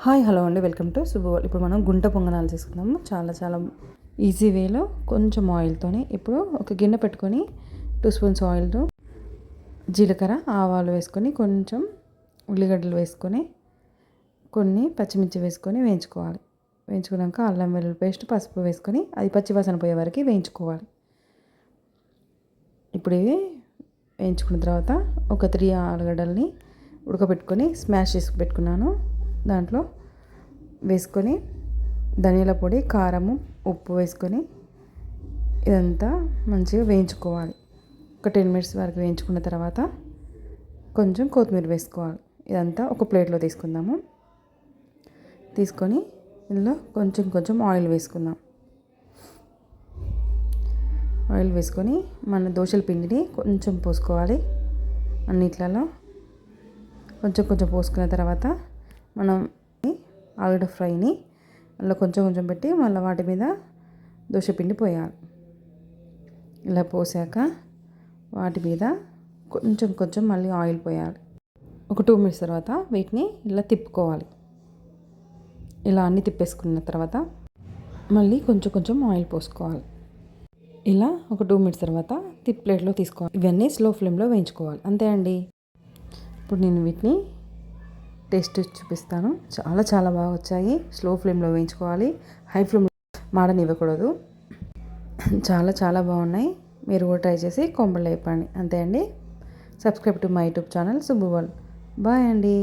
Hi hello అండి. Welcome to శుభవాల్ ఇప్పుడు మనం గుంట పొంగనాలు చేసుకుందాము. చాలా చాలా ఈజీ వేలో కొంచెం ఆయిల్తోనే ఇప్పుడు ఒక గిన్నె పెట్టుకొని టూ స్పూన్స్ ఆయిల్ జీలకర్ర ఆవాలు వేసుకొని కొంచెం ఉల్లిగడ్డలు వేసుకొని కొన్ని పచ్చిమిర్చి వేసుకొని వేయించుకోవాలి. వేయించుకున్నాక అల్లం వెల్లుల్లి పేస్ట్ పసుపు వేసుకొని అది పచ్చి వాసన పోయే వరకు వేయించుకోవాలి. ఇప్పుడు ఇవి వేయించుకున్న తర్వాత ఒక త్రీ ఆలుగడ్డల్ని ఉడకబెట్టుకొని స్మాష్ చేసి పెట్టుకున్నాను. దాంట్లో వేసుకొని ధనియాల పొడి కారము ఉప్పు వేసుకొని ఇదంతా మంచిగా వేయించుకోవాలి. ఒక టెన్ మినిట్స్ వరకు వేయించుకున్న తర్వాత కొంచెం కొత్తిమీర వేసుకోవాలి. ఇదంతా ఒక ప్లేట్లో తీసుకుందాము. తీసుకొని ఇందులో కొంచెం కొంచెం ఆయిల్ వేసుకుందాం. ఆయిల్ వేసుకొని మన దోశల పిండిని కొంచెం పోసుకోవాలి. అన్నిట్లలో కొంచెం కొంచెం పోసుకున్న తర్వాత మనం ఆలుగడ్డ ఫ్రైని అలా కొంచెం కొంచెం పెట్టి మళ్ళీ వాటి మీద దోశ పిండి పోయాలి. ఇలా పోసాక వాటి మీద కొంచెం కొంచెం మళ్ళీ ఆయిల్ పోయాలి. ఒక టూ మినిట్స్ తర్వాత వీటిని ఇలా తిప్పుకోవాలి. ఇలా అన్ని తిప్పేసుకున్న తర్వాత మళ్ళీ కొంచెం కొంచెం ఆయిల్ పోసుకోవాలి. ఇలా ఒక టూ మినిట్స్ తర్వాత తిప్ ప్లేట్లో తీసుకోవాలి. ఇవన్నీ స్లో ఫ్లేమ్లో వేయించుకోవాలి. అంతే అండి. ఇప్పుడు నేను వీటిని టేస్ట్ చూపిస్తాను. చాలా చాలా బాగా వచ్చాయి. స్లో ఫ్లేమ్లో వేయించుకోవాలి. హై ఫ్లేమ్ మాడనివ్వకూడదు. చాలా చాలా బాగున్నాయి. మీరు కూడా ట్రై చేసి కొంపలు అయిపోండి అంతే అండి. Subscribe to my YouTube channel సుబ్బువాల్ bye అండి.